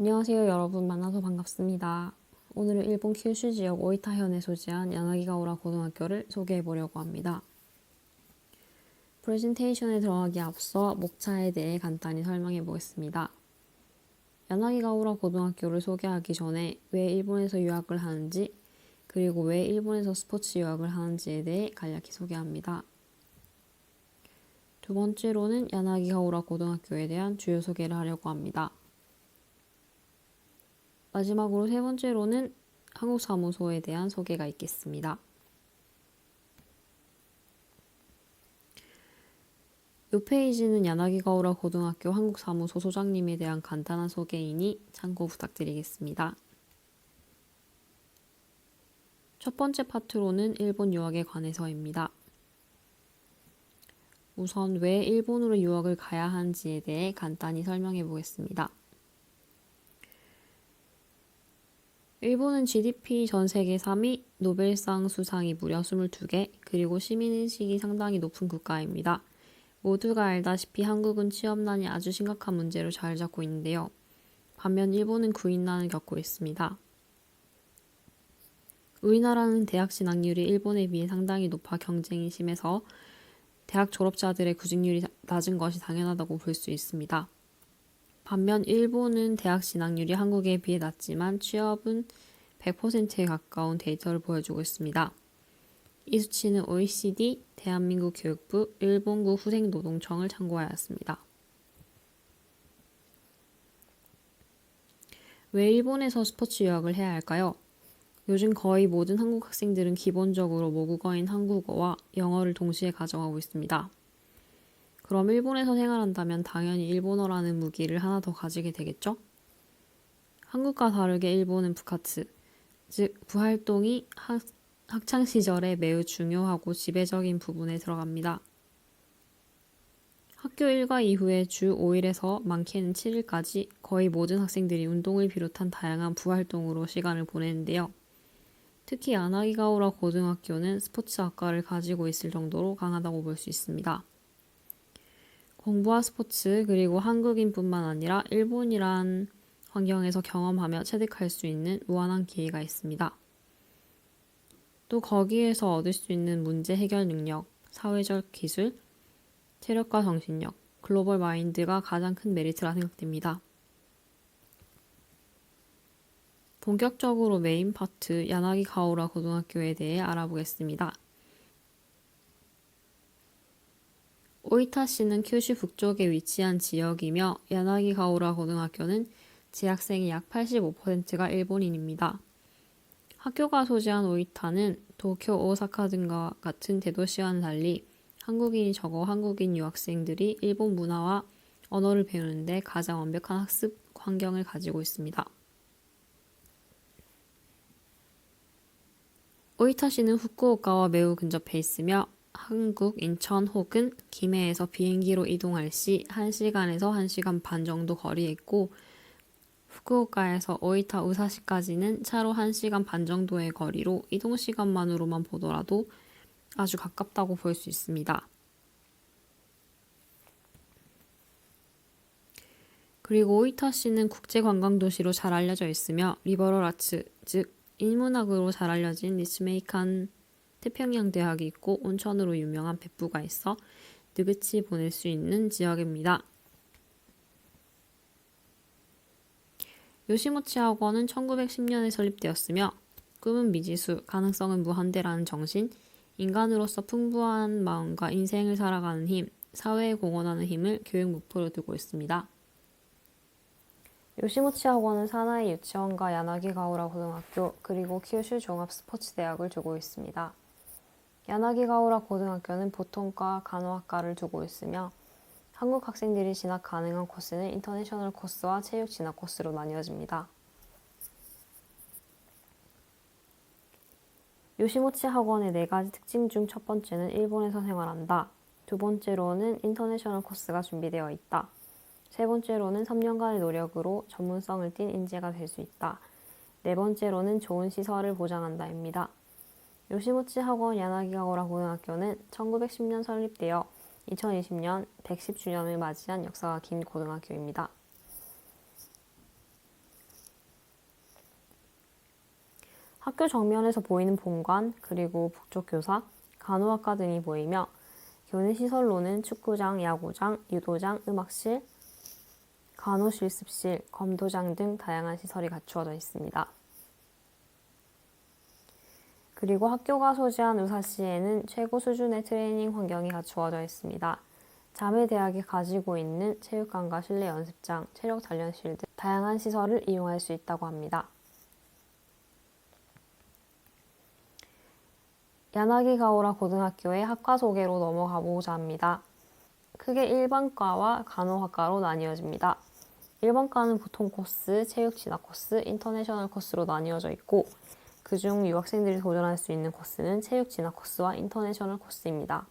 안녕하세요 여러분 만나서 반갑습니다. 오늘은 일본 큐슈 지역 오이타현에 소재한 야나기가오라 고등학교를 소개해 보려고 합니다. 프레젠테이션에 들어가기 앞서 목차에 대해 간단히 설명해 보겠습니다. 야나기가오라 고등학교를 소개하기 전에 왜 일본에서 유학을 하는지 그리고 왜 일본에서 스포츠 유학을 하는지에 대해 간략히 소개합니다. 두 번째로는 야나기가오라 고등학교에 대한 주요 소개를 하려고 합니다. 마지막으로 세 번째로는 한국 사무소에 대한 소개가 있겠습니다. 이 페이지는 야나기가오라 고등학교 한국사무소 소장님에 대한 간단한 소개이니 참고 부탁드리겠습니다. 첫 번째 파트로는 일본 유학에 관해서입니다. 우선 왜 일본으로 유학을 가야 하는지에 대해 간단히 설명해 보겠습니다. 일본은 GDP 전 세계 3위, 노벨상 수상이 무려 22개, 그리고 시민인식이 상당히 높은 국가입니다. 모두가 알다시피 한국은 취업난이 아주 심각한 문제로 자리 잡고 있는데요. 반면 일본은 구인난을 겪고 있습니다. 우리나라는 대학 진학률이 일본에 비해 상당히 높아 경쟁이 심해서 대학 졸업자들의 구직률이 낮은 것이 당연하다고 볼 수 있습니다. 반면 일본은 대학 진학률이 한국에 비해 낮지만 취업은 100%에 가까운 데이터를 보여주고 있습니다. 이 수치는 OECD, 대한민국 교육부, 일본구 후생노동청을 참고하였습니다. 왜 일본에서 스포츠 유학을 해야 할까요? 요즘 거의 모든 한국 학생들은 기본적으로 모국어인 한국어와 영어를 동시에 가정하고 있습니다. 그럼 일본에서 생활한다면 당연히 일본어라는 무기를 하나 더 가지게 되겠죠? 한국과 다르게 일본은 부카츠, 즉 부활동이 학, 학창 시절에 매우 중요하고 지배적인 부분에 들어갑니다. 학교 일과 이후에 주 5일에서 많게는 7일까지 거의 모든 학생들이 운동을 비롯한 다양한 부활동으로 시간을 보내는데요. 특히 아나기가오라 고등학교는 스포츠 학과를 가지고 있을 정도로 강하다고 볼 수 있습니다. 공부와 스포츠 그리고 한국인뿐만 아니라 일본이란 환경에서 경험하며 체득할 수 있는 무한한 기회가 있습니다. 또 거기에서 얻을 수 있는 문제 해결 능력, 사회적 기술, 체력과 정신력, 글로벌 마인드가 가장 큰 메리트라 생각됩니다. 본격적으로 메인 파트 야나기 가오라 고등학교에 대해 알아보겠습니다. 오이타시는 큐슈 북쪽에 위치한 지역이며 야나기 가오라 고등학교는 재학생의 약 85%가 일본인입니다. 학교가 소재한 오이타는 도쿄, 오사카 등과 같은 대도시와는 달리 한국인이 적어 한국인 유학생들이 일본 문화와 언어를 배우는데 가장 완벽한 학습 환경을 가지고 있습니다. 오이타시는 후쿠오카와 매우 근접해 있으며 한국, 인천 혹은 김해에서 비행기로 이동할 시 1시간에서 1시간 반 정도 거리에 있고 후쿠오카에서 오이타 우사시까지는 차로 1시간 반 정도의 거리로 이동 시간만으로만 보더라도 아주 가깝다고 볼 수 있습니다. 그리고 오이타시는 국제 관광 도시로 잘 알려져 있으며 리버럴 아츠, 즉 인문학으로 잘 알려진 리츠메이칸 태평양 대학이 있고 온천으로 유명한別府가 있어 느긋이 보낼 수 있는 지역입니다. 요시모치 학원은 1910년에 설립되었으며 꿈은 미지수, 가능성은 무한대라는 정신, 인간으로서 풍부한 마음과 인생을 살아가는 힘, 사회에 공헌하는 힘을 교육 목표로 두고 있습니다. 요시모치 학원은 사나이 유치원과 야나기 가오라 고등학교 그리고 키우슈 종합 스포츠 대학을 두고 있습니다. 야나기 가오라 고등학교는 보통과 간호학과를 두고 있으며 한국 학생들이 진학 가능한 코스는 인터내셔널 코스와 체육 진학 코스로 나뉘어집니다. 요시모치 학원의 네 가지 특징 중 첫 번째는 일본에서 생활한다. 두 번째로는 인터내셔널 코스가 준비되어 있다. 세 번째로는 3년간의 노력으로 전문성을 띈 인재가 될 수 있다. 네 번째로는 좋은 시설을 보장한다입니다. 요시모치 학원 야나기가오라 고등학교는 1910년 설립되어 2020년 110주년을 맞이한 역사가 긴 고등학교입니다. 학교 정면에서 보이는 본관, 그리고 북쪽 교사, 간호학과 등이 보이며 교내 시설로는 축구장, 야구장, 유도장, 음악실, 간호실습실, 검도장 등 다양한 시설이 갖추어져 있습니다. 그리고 학교가 소지한 우사시에는 최고 수준의 트레이닝 환경이 갖추어져 있습니다. 자매 대학이 가지고 있는 체육관과 실내 연습장, 체력 단련실 등 다양한 시설을 이용할 수 있다고 합니다. 야나기 가오라 고등학교의 학과 소개로 넘어가 보고자 합니다. 크게 일반과와 간호학과로 나뉘어집니다. 일반과는 보통 코스, 체육 진학 코스, 인터내셔널 코스로 나뉘어져 있고 그중 유학생들이 도전할 수 있는 코스는 체육 진학 코스와 인터내셔널 코스입니다.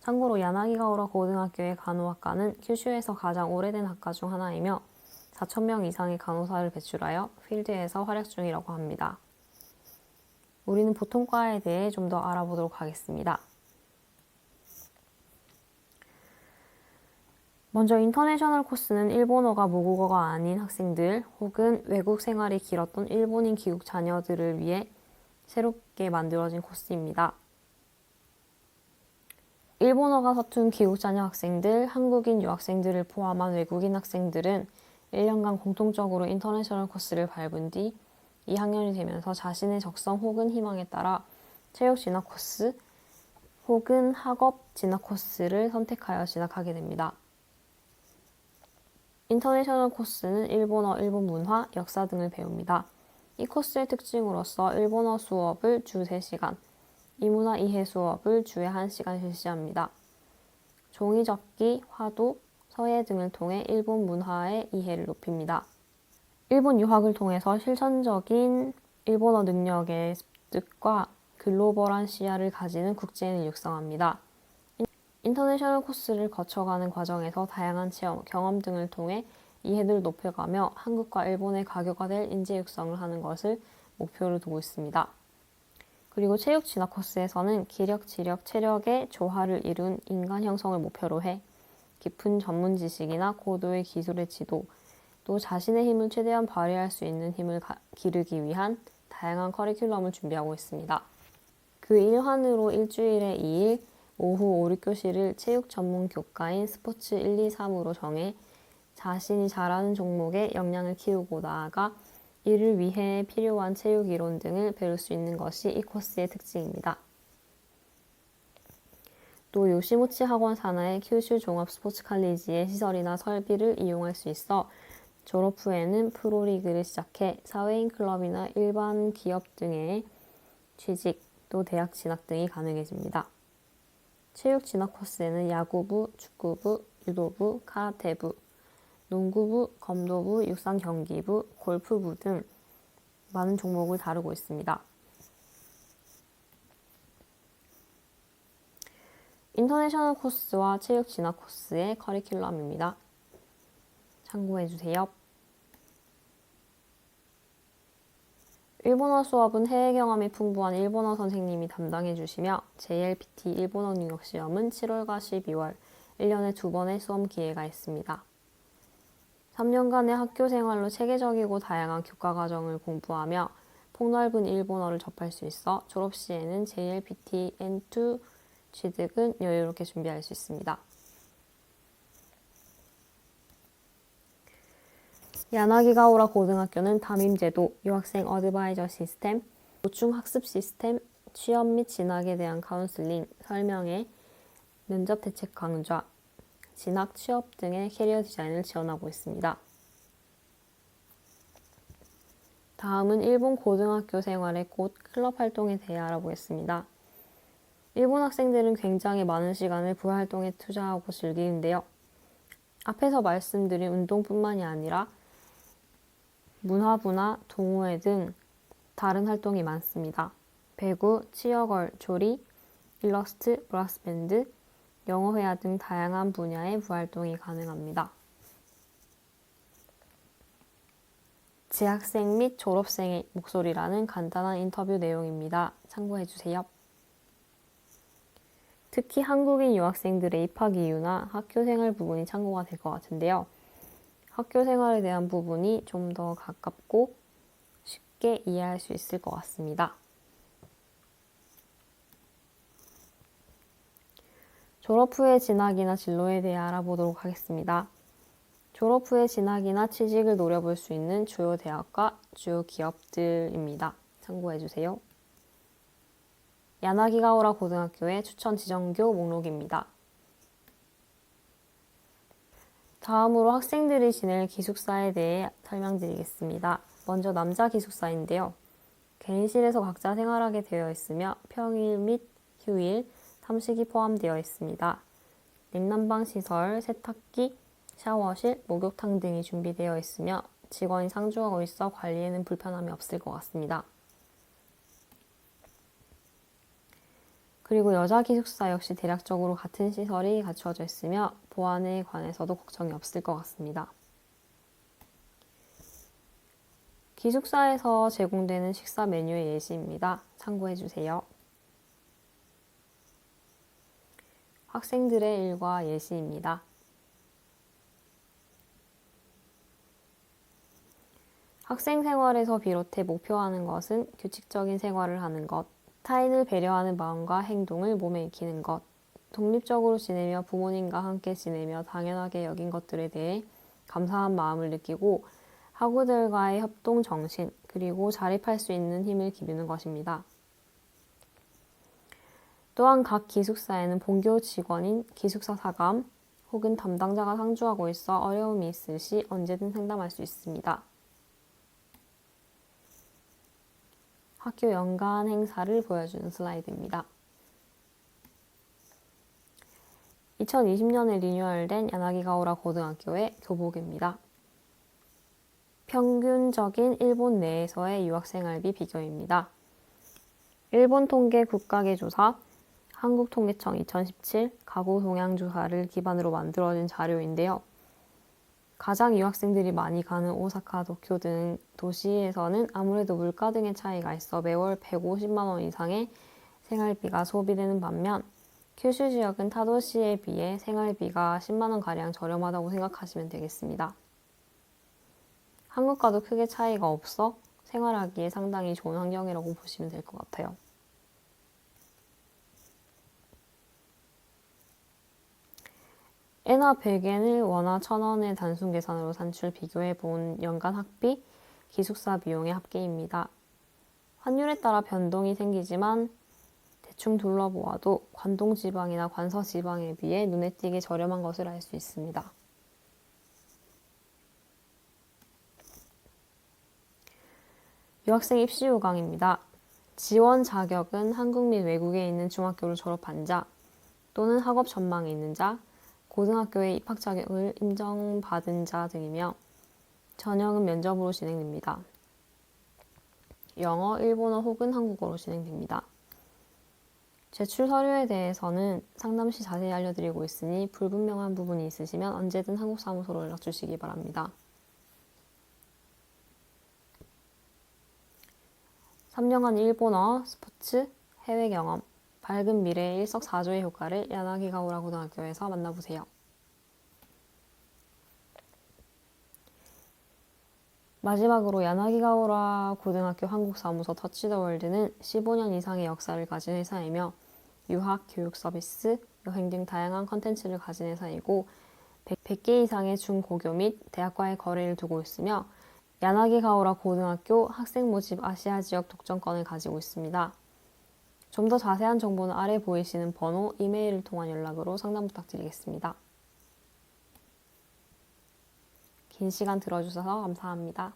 참고로 야나기가오라 고등학교의 간호학과는 큐슈에서 가장 오래된 학과 중 하나이며 4,000명 이상의 간호사를 배출하여 필드에서 활약 중이라고 합니다. 우리는 보통과에 대해 좀 더 알아보도록 하겠습니다. 먼저 인터내셔널 코스는 일본어가 모국어가 아닌 학생들 혹은 외국 생활이 길었던 일본인 귀국 자녀들을 위해 새롭게 만들어진 코스입니다. 일본어가 서툰 귀국 자녀 학생들, 한국인 유학생들을 포함한 외국인 학생들은 1년간 공통적으로 인터내셔널 코스를 밟은 뒤 2학년이 되면서 자신의 적성 혹은 희망에 따라 체육 진학 코스 혹은 학업 진학 코스를 선택하여 진학하게 됩니다. 인터내셔널 코스는 일본어, 일본 문화, 역사 등을 배웁니다. 이 코스의 특징으로서 일본어 수업을 주 3시간, 이문화 이해 수업을 주에 1시간 실시합니다. 종이 접기, 화도, 서예 등을 통해 일본 문화의 이해를 높입니다. 일본 유학을 통해서 실천적인 일본어 능력의 습득과 글로벌한 시야를 가지는 국제인을 육성합니다. 인터내셔널 코스를 거쳐가는 과정에서 다양한 체험, 경험 등을 통해 이해를 높여가며 한국과 일본의 가교가 될 인재 육성을 하는 것을 목표로 두고 있습니다. 그리고 체육 진학 코스에서는 기력, 지력, 체력의 조화를 이룬 인간 형성을 목표로 해 깊은 전문 지식이나 고도의 기술의 지도, 또 자신의 힘을 최대한 발휘할 수 있는 힘을 기르기 위한 다양한 커리큘럼을 준비하고 있습니다. 그 일환으로 일주일에 2일 오후 5, 6교시를 체육 전문 교과인 스포츠 1, 2, 3으로 정해 자신이 잘하는 종목에 역량을 키우고 나아가 이를 위해 필요한 체육 이론 등을 배울 수 있는 것이 이 코스의 특징입니다. 또 요시모치 학원 산하의 큐슈 종합 스포츠 칼리지의 시설이나 설비를 이용할 수 있어 졸업 후에는 프로리그를 시작해 사회인 클럽이나 일반 기업 등의 취직, 또 대학 진학 등이 가능해집니다. 체육 진학 코스에는 야구부, 축구부, 유도부, 카라테부, 농구부, 검도부, 육상 경기부, 골프부 등 많은 종목을 다루고 있습니다. 인터내셔널 코스와 체육 진학 코스의 커리큘럼입니다. 참고해 주세요. 일본어 수업은 해외 경험이 풍부한 일본어 선생님이 담당해 주시며 JLPT 일본어 능력 시험은 7월과 12월 1년에 두 번의 수험 기회가 있습니다. 3년간의 학교 생활로 체계적이고 다양한 교과 과정을 공부하며 폭넓은 일본어를 접할 수 있어 졸업 시에는 JLPT N2 취득은 여유롭게 준비할 수 있습니다. 야나기가오라 고등학교는 담임제도, 유학생 어드바이저 시스템, 보충 학습 시스템, 취업 및 진학에 대한 카운슬링, 설명회, 면접 대책 강좌, 진학 취업 등의 캐리어 디자인을 지원하고 있습니다. 다음은 일본 고등학교 생활의 꽃 클럽 활동에 대해 알아보겠습니다. 일본 학생들은 굉장히 많은 시간을 부활동에 투자하고 즐기는데요. 앞에서 말씀드린 운동뿐만이 아니라 문화부나 동호회 등 다른 활동이 많습니다. 배구, 치어걸, 조리, 일러스트, 브라스밴드, 영어회화 등 다양한 분야의 부활동이 가능합니다. 재학생 및 졸업생의 목소리라는 간단한 인터뷰 내용입니다. 참고해주세요. 특히 한국인 유학생들의 입학 이유나 학교 생활 부분이 참고가 될 것 같은데요. 학교 생활에 대한 부분이 좀 더 가깝고 쉽게 이해할 수 있을 것 같습니다. 졸업 후의 진학이나 진로에 대해 알아보도록 하겠습니다. 졸업 후에 진학이나 취직을 노려볼 수 있는 주요 대학과 주요 기업들입니다. 참고해 주세요. 야나기가오라 고등학교의 추천 지정교 목록입니다. 다음으로 학생들이 지낼 기숙사에 대해 설명드리겠습니다. 먼저 남자 기숙사인데요. 개인실에서 각자 생활하게 되어 있으며 평일 및 휴일, 삼식이 포함되어 있습니다. 냉난방 시설, 세탁기, 샤워실, 목욕탕 등이 준비되어 있으며 직원이 상주하고 있어 관리에는 불편함이 없을 것 같습니다. 그리고 여자 기숙사 역시 대략적으로 같은 시설이 갖추어져 있으며 보안에 관해서도 걱정이 없을 것 같습니다. 기숙사에서 제공되는 식사 메뉴의 예시입니다. 참고해 주세요. 학생들의 일과 예시입니다. 학생 생활에서 비롯해 목표하는 것은 규칙적인 생활을 하는 것, 타인을 배려하는 마음과 행동을 몸에 익히는 것, 독립적으로 지내며 부모님과 함께 지내며 당연하게 여긴 것들에 대해 감사한 마음을 느끼고 학우들과의 협동 정신, 그리고 자립할 수 있는 힘을 기르는 것입니다. 또한 각 기숙사에는 본교 직원인 기숙사 사감 혹은 담당자가 상주하고 있어 어려움이 있을 시 언제든 상담할 수 있습니다. 학교 연간 행사를 보여주는 슬라이드입니다. 2020년에 리뉴얼된 야나기가오라 고등학교의 교복입니다. 평균적인 일본 내에서의 유학생활비 비교입니다. 일본 통계 국가계조사, 한국통계청 2017 가구 동향 조사를 기반으로 만들어진 자료인데요. 가장 유학생들이 많이 가는 오사카, 도쿄 등 도시에서는 아무래도 물가 등의 차이가 있어 매월 150만 원 이상의 생활비가 소비되는 반면 큐슈 지역은 타 도시에 비해 생활비가 10만 원 가량 저렴하다고 생각하시면 되겠습니다. 한국과도 크게 차이가 없어 생활하기에 상당히 좋은 환경이라고 보시면 될 것 같아요. 에나 100엔을 원화 1000원의 단순 계산으로 산출 비교해 본 연간 학비, 기숙사 비용의 합계입니다. 환율에 따라 변동이 생기지만 대충 둘러보아도 관동 지방이나 관서 지방에 비해 눈에 띄게 저렴한 것을 알 수 있습니다. 유학생 입시 요강입니다. 지원 자격은 한국 및 외국에 있는 중학교를 졸업한 자 또는 학업 전망에 있는 자, 고등학교의 입학 자격을 인정받은 자 등이며 전형은 면접으로 진행됩니다. 영어, 일본어 혹은 한국어로 진행됩니다. 제출 서류에 대해서는 상담 시 자세히 알려드리고 있으니 불분명한 부분이 있으시면 언제든 한국사무소로 연락 주시기 바랍니다. 3년간 일본어, 스포츠, 해외 경험, 밝은 미래의 일석사조의 효과를 야나기가오라 고등학교에서 만나보세요. 마지막으로 야나기가오라 고등학교 한국사무소 터치더월드는 15년 이상의 역사를 가진 회사이며 유학, 교육 서비스, 여행 등 다양한 컨텐츠를 가진 회사이고 100 개 이상의 중고교 및 대학과의 거래를 두고 있으며 야나기가오라 고등학교 학생 모집 아시아 지역 독점권을 가지고 있습니다. 좀 더 자세한 정보는 아래 보이시는 번호, 이메일을 통한 연락으로 상담 부탁드리겠습니다. 긴 시간 들어주셔서 감사합니다.